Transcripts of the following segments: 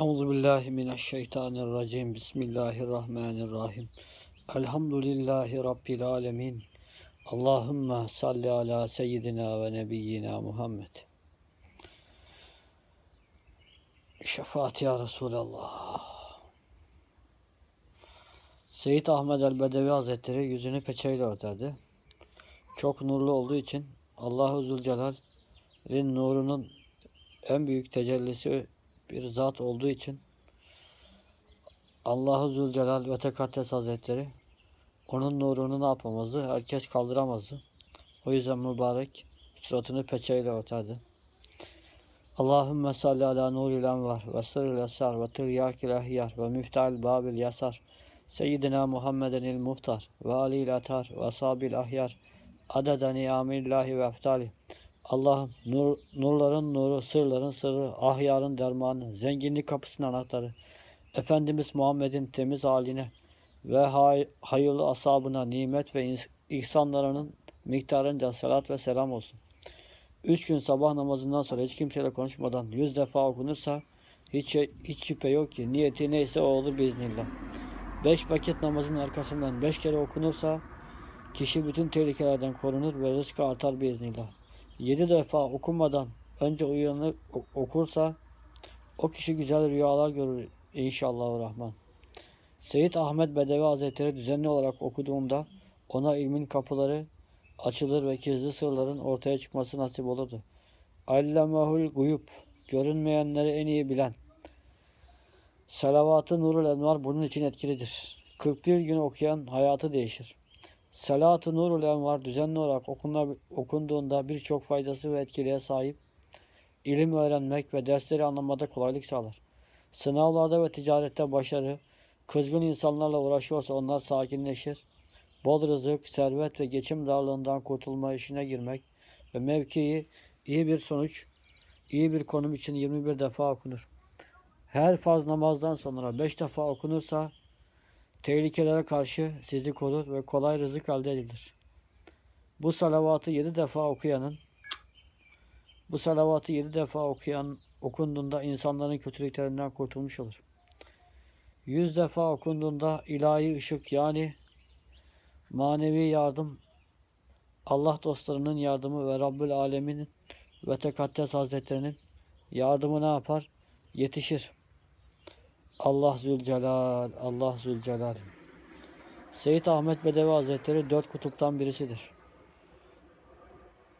Euzu billahi mineşşeytanirracim. Bismillahirrahmanirrahim. Elhamdülillahi rabbil alamin. Allahumme salli ala seyyidina ve nebiyyina Muhammed. Şefaat ya Resulallah. Seyyid Ahmed el-Bedevi Hazretleri yüzünü peçeyle örterdi. Çok nurlu olduğu için Allahu Zülcelal'in nurunun en büyük tecellisi bir zat olduğu için Allahu Zülcelal ve Tekaddes Hazretleri onun nurunu ne yapamazdı? Herkes kaldıramazdı. O yüzden mübarek suratını peçeyle örterdi. Allahümme salli ala nuril envar ve sırril esar ve tiryakil ehyar ve miftahil babil yasar Seyyidina Muhammeden il muhtar ve alil atar ve sabil ahyar adeden niyamillahi ve eftali Allah'ım nur, nurların nuru, sırların sırrı, ahyarın dermanı, zenginlik kapısının anahtarı, Efendimiz Muhammed'in temiz haline ve hay, hayırlı asabına nimet ve ihsanlarının miktarınca salat ve selam olsun. Üç gün sabah namazından sonra hiç kimseyle konuşmadan yüz defa okunursa hiç, şey- hiç şüphe yok ki niyeti neyse o olur biiznillah. Beş vakit namazın arkasından beş kere okunursa kişi bütün tehlikelerden korunur ve rızkı artar biiznillah. Yedi defa okunmadan önce uyanık o- okursa o kişi güzel rüyalar görür inşallah rahman. Seyyid Ahmet Bedevi Hazretleri düzenli olarak okuduğunda ona ilmin kapıları açılır ve gizli sırların ortaya çıkması nasip olurdu. Allemehul guyub, görünmeyenleri en iyi bilen. Salavat-ı Nurul Envar bunun için etkilidir. 41 gün okuyan hayatı değişir. Salat-ı Nurul Envar düzenli olarak okuna, okunduğunda birçok faydası ve etkiliğe sahip. İlim öğrenmek ve dersleri anlamada kolaylık sağlar. Sınavlarda ve ticarette başarı, kızgın insanlarla uğraşıyorsa onlar sakinleşir. Bol rızık, servet ve geçim darlığından kurtulma işine girmek ve mevkii iyi bir sonuç, iyi bir konum için 21 defa okunur. Her farz namazdan sonra 5 defa okunursa tehlikelere karşı sizi korur ve kolay rızık elde edilir. Bu salavatı 7 defa okuyanın bu salavatı 7 defa okuyan okunduğunda insanların kötülüklerinden kurtulmuş olur. 100 defa okunduğunda ilahi ışık yani manevi yardım Allah dostlarının yardımı ve Rabbül Alemin'in ve Tekaddes Hazretlerinin yardımı ne yapar? Yetişir. Allah Zülcelal, Allah Zülcelal. Seyyid Ahmet Bedevi Hazretleri dört kutuptan birisidir.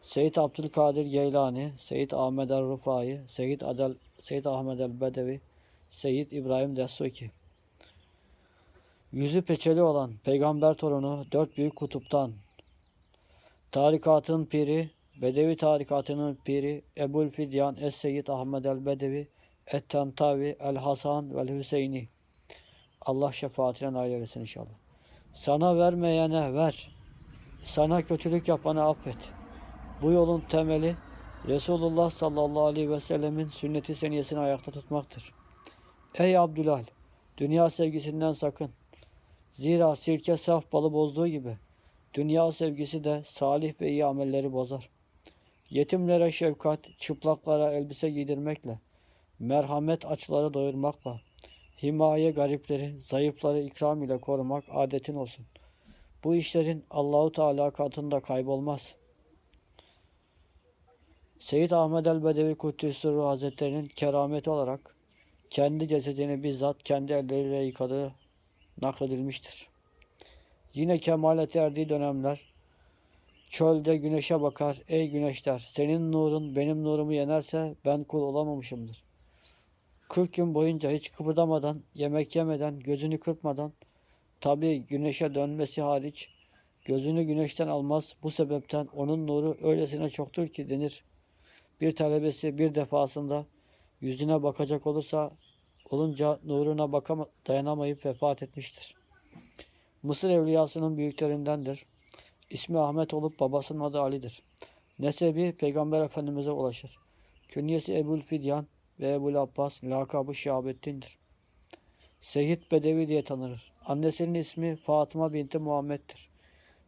Seyyid Abdülkadir Geylani, Seyyid Ahmet el Rufai, Seyyid, Adel, Seyyid Ahmet el Bedevi, Seyyid İbrahim Desuki. Yüzü peçeli olan peygamber torunu dört büyük kutuptan. Tarikatın piri, Bedevi tarikatının piri Ebul Fidyan Es-Seyyid Ahmet el Bedevi, Et-Tentavi El Hasan vel Hüseyini. Allah şefaatine nail eylesin inşallah. Sana vermeyene ver. Sana kötülük yapana affet. Bu yolun temeli Resulullah sallallahu aleyhi ve sellemin sünneti seniyesini ayakta tutmaktır. Ey Abdülhal! Dünya sevgisinden sakın. Zira sirke saf balı bozduğu gibi dünya sevgisi de salih ve iyi amelleri bozar. Yetimlere şefkat, çıplaklara elbise giydirmekle, merhamet açları doyurmakla, himaye garipleri, zayıfları ikram ile korumak adetin olsun. Bu işlerin Allahu Teala katında kaybolmaz. Seyyid Ahmed el-Bedevi Kuddüsü Hazretleri'nin kerameti olarak kendi cesedini bizzat kendi elleriyle yıkadığı nakledilmiştir. Yine kemalete erdiği dönemler çölde güneşe bakar. Ey güneş der. Senin nurun benim nurumu yenerse ben kul olamamışımdır. 40 gün boyunca hiç kıpırdamadan, yemek yemeden, gözünü kırpmadan, tabi güneşe dönmesi hariç gözünü güneşten almaz. Bu sebepten onun nuru öylesine çoktur ki denir. Bir talebesi bir defasında yüzüne bakacak olursa olunca nuruna bakama, dayanamayıp vefat etmiştir. Mısır evliyasının büyüklerindendir. İsmi Ahmet olup babasının adı Ali'dir. Nesebi Peygamber Efendimiz'e ulaşır. Künyesi Ebul Fidyan ve Ebul Abbas lakabı Şihabettin'dir. Seyyid Bedevi diye tanınır. Annesinin ismi Fatıma binti Muhammed'dir.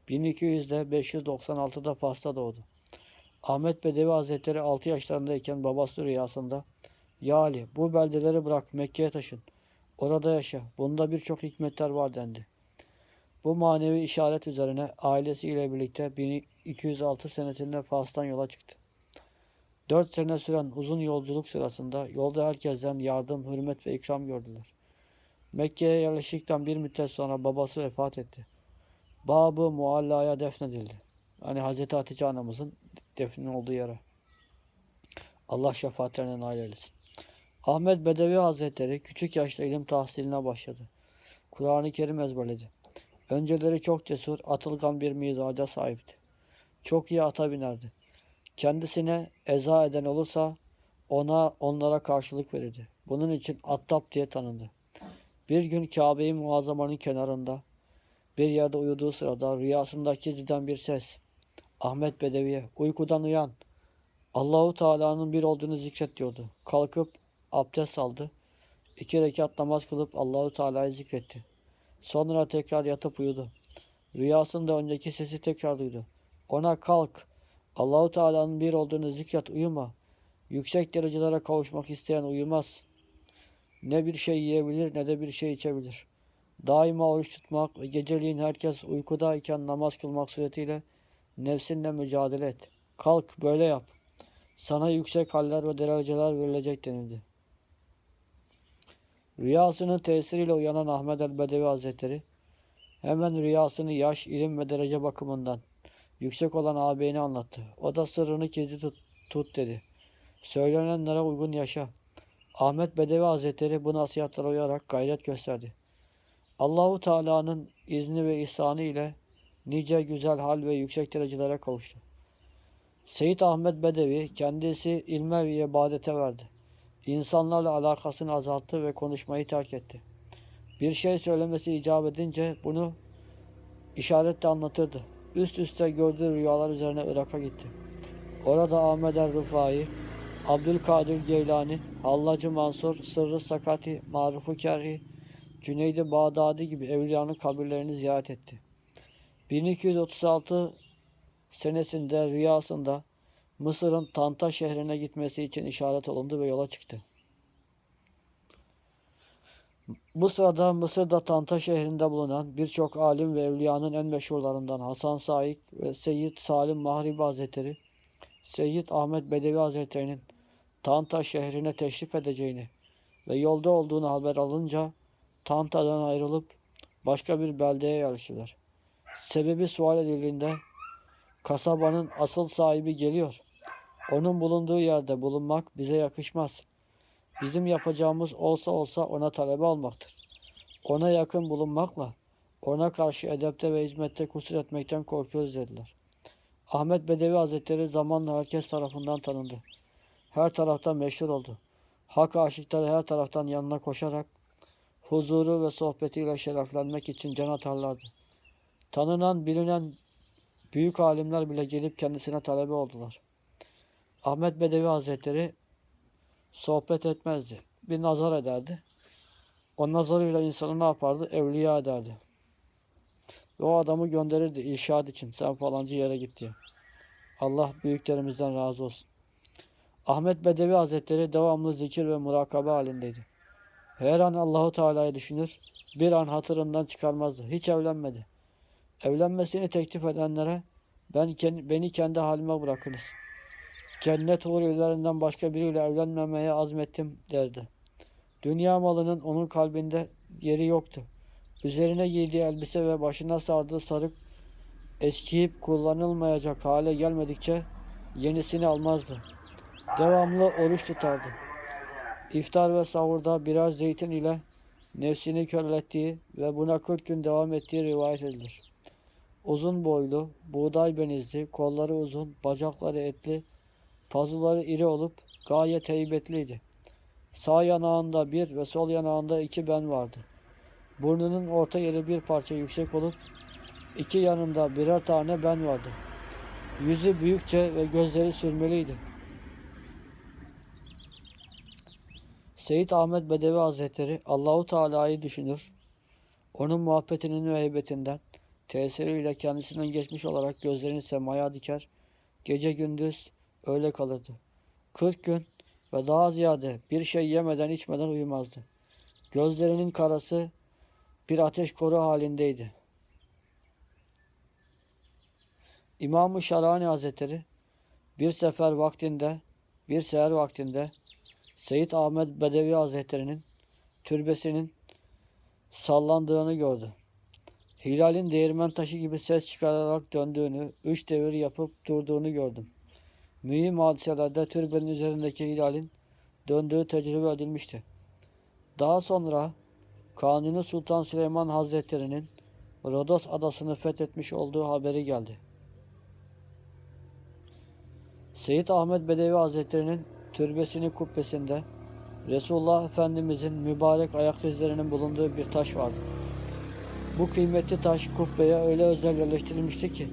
1200'de 596'da Fas'ta doğdu. Ahmet Bedevi Hazretleri 6 yaşlarındayken babası rüyasında Ya Ali bu beldeleri bırak Mekke'ye taşın. Orada yaşa. Bunda birçok hikmetler var dendi. Bu manevi işaret üzerine ailesiyle birlikte 1206 senesinde Fas'tan yola çıktı. Dört sene süren uzun yolculuk sırasında yolda herkesten yardım, hürmet ve ikram gördüler. Mekke'ye yerleştikten bir müddet sonra babası vefat etti. Babı Mualla'ya defnedildi. Hani Hazreti Hatice anamızın defnin olduğu yere. Allah şefaatlerine nail eylesin. Ahmet Bedevi Hazretleri küçük yaşta ilim tahsiline başladı. Kur'an-ı Kerim ezberledi. Önceleri çok cesur, atılgan bir mizaca sahipti. Çok iyi ata binerdi. Kendisine eza eden olursa ona onlara karşılık verirdi. Bunun için Attab diye tanındı. Bir gün Kabe-i Muazzama'nın kenarında bir yerde uyuduğu sırada rüyasındaki ziden bir ses. Ahmet Bedevi'ye uykudan uyan. Allahu Teala'nın bir olduğunu zikret diyordu. Kalkıp abdest aldı. İki rekat namaz kılıp Allahu Teala'yı zikretti. Sonra tekrar yatıp uyudu. Rüyasında önceki sesi tekrar duydu. Ona kalk. Allahu Teala'nın bir olduğunu zikret uyuma. Yüksek derecelere kavuşmak isteyen uyumaz. Ne bir şey yiyebilir ne de bir şey içebilir. Daima oruç tutmak ve geceliğin herkes uykudayken namaz kılmak suretiyle nefsinle mücadele et. Kalk böyle yap. Sana yüksek haller ve dereceler verilecek denildi. Rüyasının tesiriyle uyanan Ahmet el-Bedevi Hazretleri hemen rüyasını yaş, ilim ve derece bakımından yüksek olan ağabeyine anlattı. O da sırrını gizli tut, tut dedi. Söylenenlere uygun yaşa. Ahmet Bedevi Hazretleri bu nasihatlara uyarak gayret gösterdi. Allahu Teala'nın izni ve ihsanı ile nice güzel hal ve yüksek derecelere kavuştu. Seyit Ahmet Bedevi kendisi ilme ve ibadete verdi. İnsanlarla alakasını azalttı ve konuşmayı terk etti. Bir şey söylemesi icap edince bunu işaretle anlatırdı. Üst üste gördüğü rüyalar üzerine Irak'a gitti. Orada Ahmet Rıfai, Abdülkadir Geylani, Hallacı Mansur, Sırrı Sakati, Marufu Kerhi, Cüneydi Bağdadi gibi evliyanın kabirlerini ziyaret etti. 1236 senesinde rüyasında Mısır'ın Tanta şehrine gitmesi için işaret olundu ve yola çıktı. Bu sırada Mısır'da Tanta şehrinde bulunan birçok alim ve evliyanın en meşhurlarından Hasan Saik ve Seyyid Salim Mahribi Hazretleri, Seyyid Ahmet Bedevi Hazretleri'nin Tanta şehrine teşrif edeceğini ve yolda olduğunu haber alınca Tanta'dan ayrılıp başka bir beldeye yarıştılar. Sebebi sual edildiğinde kasabanın asıl sahibi geliyor. Onun bulunduğu yerde bulunmak bize yakışmaz. Bizim yapacağımız olsa olsa ona talebe almaktır. Ona yakın bulunmakla ona karşı edepte ve hizmette kusur etmekten korkuyoruz dediler. Ahmet Bedevi Hazretleri zamanla herkes tarafından tanındı. Her taraftan meşhur oldu. Hak aşıkları her taraftan yanına koşarak huzuru ve sohbetiyle şereflenmek için can atarlardı. Tanınan, bilinen büyük alimler bile gelip kendisine talebe oldular. Ahmet Bedevi Hazretleri sohbet etmezdi. Bir nazar ederdi. O nazarıyla insanı ne yapardı? Evliya ederdi. Ve o adamı gönderirdi irşad için. Sen falancı yere git diye. Allah büyüklerimizden razı olsun. Ahmet Bedevi Hazretleri devamlı zikir ve murakabe halindeydi. Her an Allahu Teala'yı düşünür, bir an hatırından çıkarmazdı. Hiç evlenmedi. Evlenmesini teklif edenlere ben beni kendi halime bırakınız. Cennet hurilerinde başka biriyle evlenmemeye azmettim derdi. Dünya malının onun kalbinde yeri yoktu. Üzerine giydiği elbise ve başına sardığı sarık eskiyip kullanılmayacak hale gelmedikçe yenisini almazdı. Devamlı oruç tutardı. İftar ve sahurda birer zeytin ile nefsini körlettiği ve buna 40 gün devam ettiği rivayet edilir. Uzun boylu, buğday benizli, kolları uzun, bacakları etli, pazuları iri olup gayet heybetliydi. Sağ yanağında bir ve sol yanağında iki ben vardı. Burnunun orta yeri bir parça yüksek olup iki yanında birer tane ben vardı. Yüzü büyükçe ve gözleri sürmeliydi. Seyyid Ahmet Bedevi Hazretleri Allahu Teala'yı düşünür. Onun muhabbetinin ve heybetinden tesiriyle kendisinden geçmiş olarak gözlerini semaya diker. Gece gündüz öyle kalırdı. 40 gün ve daha ziyade bir şey yemeden içmeden uyumazdı. Gözlerinin karası bir ateş koru halindeydi. İmam-ı Şarani Hazretleri bir sefer vaktinde, bir seher vaktinde Seyyid Ahmet Bedevi Hazretleri'nin türbesinin sallandığını gördü. Hilal'in değirmen taşı gibi ses çıkararak döndüğünü, üç devir yapıp durduğunu gördüm. Mühim hadiselerde türbenin üzerindeki hilalin döndüğü tecrübe edilmişti. Daha sonra Kanuni Sultan Süleyman Hazretleri'nin Rodos adasını fethetmiş olduğu haberi geldi. Seyyid Ahmet Bedevi Hazretleri'nin türbesinin kubbesinde Resulullah Efendimizin mübarek ayak izlerinin bulunduğu bir taş vardı. Bu kıymetli taş kubbeye öyle özel yerleştirilmişti ki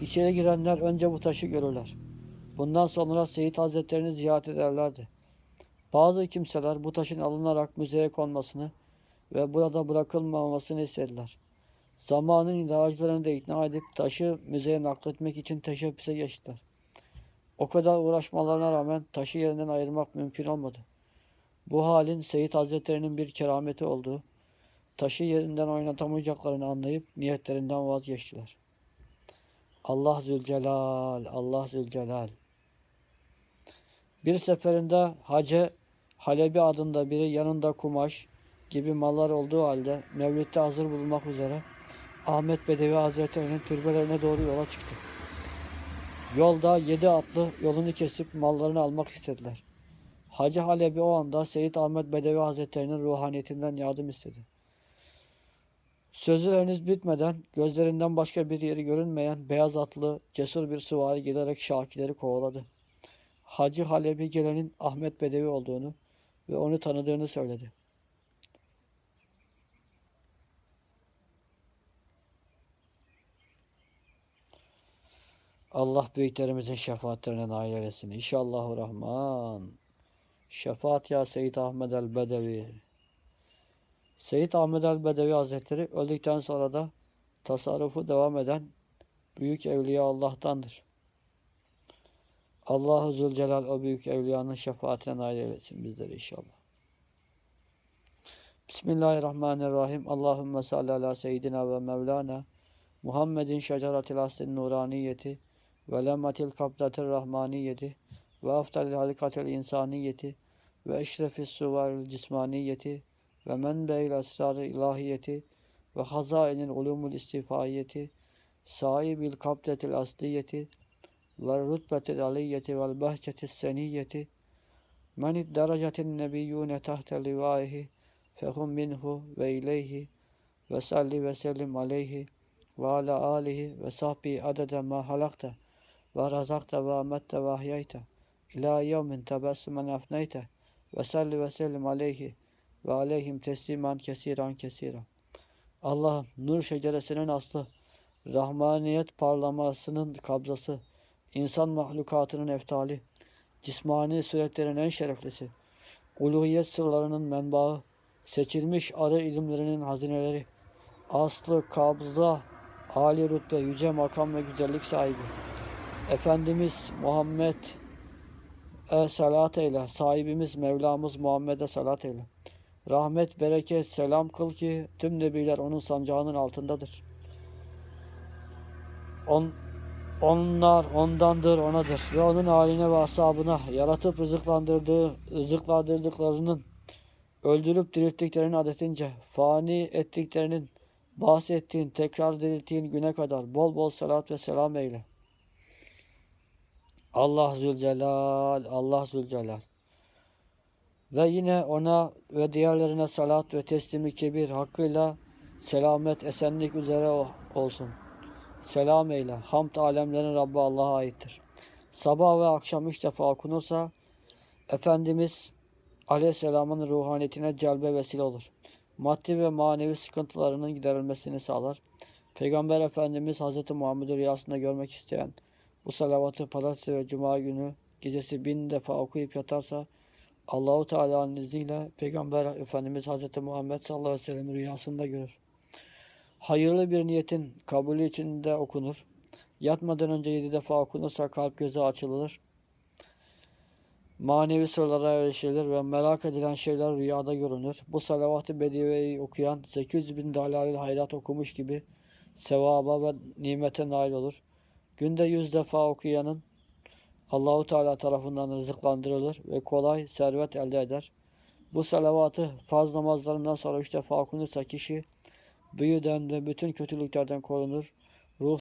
içeri girenler önce bu taşı görürler. Bundan sonra Seyyid Hazretlerini ziyaret ederlerdi. Bazı kimseler bu taşın alınarak müzeye konmasını ve burada bırakılmamasını istediler. Zamanın idarecilerini de ikna edip taşı müzeye nakletmek için teşebbüse geçtiler. O kadar uğraşmalarına rağmen taşı yerinden ayırmak mümkün olmadı. Bu halin Seyyid Hazretleri'nin bir kerameti olduğu, taşı yerinden oynatamayacaklarını anlayıp niyetlerinden vazgeçtiler. Allah Zülcelal, Allah Zülcelal. Bir seferinde Hacı Halebi adında biri yanında kumaş gibi mallar olduğu halde Mevlid'de hazır bulunmak üzere Ahmet Bedevi Hazretleri'nin türbelerine doğru yola çıktı. Yolda yedi atlı yolunu kesip mallarını almak istediler. Hacı Halebi o anda Seyyid Ahmet Bedevi Hazretleri'nin ruhaniyetinden yardım istedi. Sözü henüz bitmeden gözlerinden başka bir yeri görünmeyen beyaz atlı cesur bir süvari gelerek Şakileri kovaladı. Hacı Halebi gelenin Ahmet Bedevi olduğunu ve onu tanıdığını söyledi. Allah büyüklerimizin şefaatlerine nail eylesin. İnşallahü Rahman. Şefaat ya Seyyid Ahmed el Bedevi. Seyyid Ahmed el Bedevi Hazretleri öldükten sonra da tasarrufu devam eden büyük evliya Allah'tandır. Allahu Zülcelal o büyük evliyanın şefaatine nail eylesin bizleri inşallah. Bismillahirrahmanirrahim. Allahümme salli ala seyyidina ve mevlana Muhammedin şeceratil aslin nuraniyeti ve lemmatil kabdatir rahmaniyeti ve aftalil halikatil insaniyeti ve eşrefis suvaril cismaniyeti ve menbeil esrar ilahiyeti ve hazainil ulumul istifayeti sahibil kabdetil asliyeti ve rütbetil aliyyeti vel bahçetis seniyeti menid derecetin nebiyyune tahte livaihi fehum minhu ve ileyhi ve salli ve sellim aleyhi ve ala alihi ve sahbihi adede ma halakta ve razakta ve amette ve ahyayte ila yevmin tebessümen afneyte ve salli ve sellim aleyhi ve aleyhim tesliman kesiran kesiran. Allah'ım nur şeceresinin aslı, rahmaniyet parlamasının kabzası, insan mahlukatının eftali, cismani suretlerin en şereflisi, uluhiyet sırlarının menbaı, seçilmiş arı ilimlerinin hazineleri, aslı, kabza, âli rütbe, yüce makam ve güzellik sahibi. Efendimiz Muhammed e salat eyle. Sahibimiz Mevlamız Muhammed'e salat eyle. Rahmet, bereket, selam kıl ki tüm nebiler onun sancağının altındadır. On, onlar ondandır, onadır ve onun haline ve ashabına yaratıp rızıklandırdığı, rızıklandırdıklarının öldürüp dirilttiklerinin adetince fani ettiklerinin bahsettiğin, tekrar dirilttiğin güne kadar bol bol salat ve selam eyle. Allah Zülcelal, Allah Zülcelal. Ve yine ona ve diğerlerine salat ve teslimi kebir hakkıyla selamet, esenlik üzere olsun. Selam eyle. Hamd alemlerin Rabbi Allah'a aittir. Sabah ve akşam üç defa okunursa Efendimiz Aleyhisselam'ın ruhaniyetine celbe vesile olur. Maddi ve manevi sıkıntılarının giderilmesini sağlar. Peygamber Efendimiz Hz. Muhammed'i rüyasında görmek isteyen bu salavatı pazartesi ve cuma günü gecesi bin defa okuyup yatarsa Allahu Teala'nın izniyle Peygamber Efendimiz Hz. Muhammed sallallahu aleyhi ve sellem rüyasında görür. Hayırlı bir niyetin kabulü için de okunur. Yatmadan önce yedi defa okunursa kalp gözü açılır. Manevi sırlara erişilir ve merak edilen şeyler rüyada görünür. Bu salavat-ı bediveyi okuyan 800 bin dalalil hayrat okumuş gibi sevaba ve nimete nail olur. Günde yüz defa okuyanın Allahu Teala tarafından rızıklandırılır ve kolay servet elde eder. Bu salavatı farz namazlarından sonra üç defa okunursa kişi büyüden ve bütün kötülüklerden korunur.